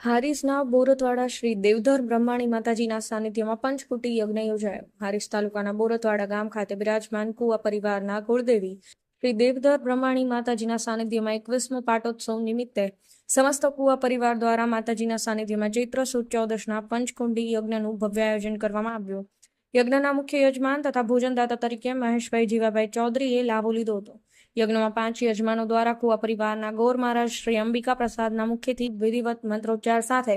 હારીસના બોરતવાડા શ્રી દેવધર બ્રહ્માણી માતાજીના સાનિધ્યમાં પંચકુટી યજ્ઞ યોજાયો. હારીસ તાલુકાના બોરતવાડા ગામ ખાતે બિરાજમાન કુવા પરિવારના કુળદેવી શ્રી દેવધર બ્રહ્માણી માતાજીના સાનિધ્યમાં એકવીસમો પાટોત્સવ નિમિત્તે સમસ્ત કુવા પરિવાર દ્વારા માતાજીના સાનિધ્યમાં ચૈત્ર સુદ ચૌદશના પંચકુંડી યજ્ઞનું ભવ્ય આયોજન કરવામાં આવ્યું. યજ્ઞના મુખ્ય યજમાન તથા ભોજનદાતા તરીકે મહેશભાઈ જીવાભાઈ ચૌધરીએ લાભો લીધો હતો. યજ્ઞમાં પાંચ યજમાનો દ્વારા કુવા પરિવારના ગૌર મહારાજ શ્રી અંબિકા પ્રસાદના મુખ્યથી વિધિવત મંત્રોચ્ચાર સાથે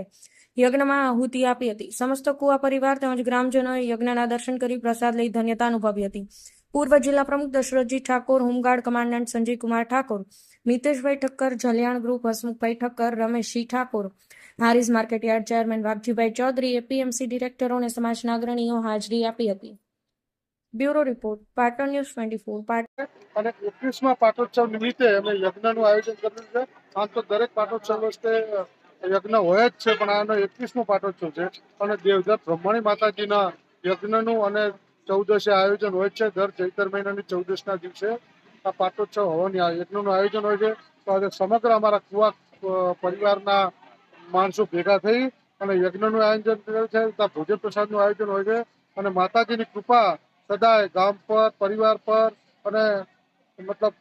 યજ્ઞમાં આહુતિ આપી હતી. સમસ્ત કુવા પરિવાર તેમજ ગ્રામજનોએ યજ્ઞના દર્શન કરી પ્રસાદ લઈ ધન્યતા અનુભવી હતી. પૂર્વ જિલ્લા પ્રમુખ Dasharathji Thakor, home guard commandant Sanjay Kumar Thakor, Miteshbhai Thakkar, Jaliyan group Hasmukhbhai Thakkar, Rameshji Thakor, Harij market yard chairman Vaghjibhai Chaudhary APMC ડિરેક્ટરો અને સમાજના અગ્રણીઓ હાજરી આપી હતી. Bureau report, Patan news twenty four, Patan. અને એકવીસમાં પાટોત્સવ નિમિત્તે અમે યજ્ઞનું આયોજન કર્યું છે. આમ તો દરેક પાટોત્સવ વખતે યજ્ઞ હોય જ છે, પણ આનો એકવીસમો પાટોત્સવ છે. અને દેવધર બ્રહ્મણી માતાજીના યજ્ઞનું અને ચૌદશે આયોજન હોય છે. દર ચૈતર મહિનાની ચૌદશના દિવસે આ પાટોત્સવ હોવાની યજ્ઞનું આયોજન હોય છે. તો આજે સમગ્ર અમારા કુવા પરિવારના માણસો ભેગા થઈ અને યજ્ઞનું આયોજન કર્યું છે. ત્યાં ભોજન પ્રસાદનું આયોજન હોય છે. અને માતાજીની કૃપા સદાય ગામ પર પરિવાર પર અને મતલબ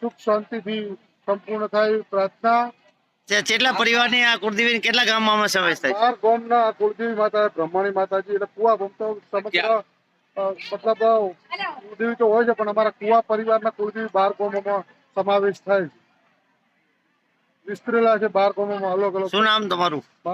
સુખ શાંતિથી સંપૂર્ણ થાય પ્રાર્થના. કેટલા પરિવારની આ કુળદેવી કેટલા ગામમાં સમાવેશ થાય? બાર ગામના કુળદેવી માતા બ્રહ્માણી માતાજી એટલે કુવા ગામ તો સમગ્ર મતલબ કુળદેવી તો હોય છે પણ અમારા કુવા પરિવારના કુળદેવી બાર ગામોમાં સમાવેશ થાય છે. વિસ્તરેલા છે બાર ગામોમાં અલગ અલગ. શું નામ તમારું?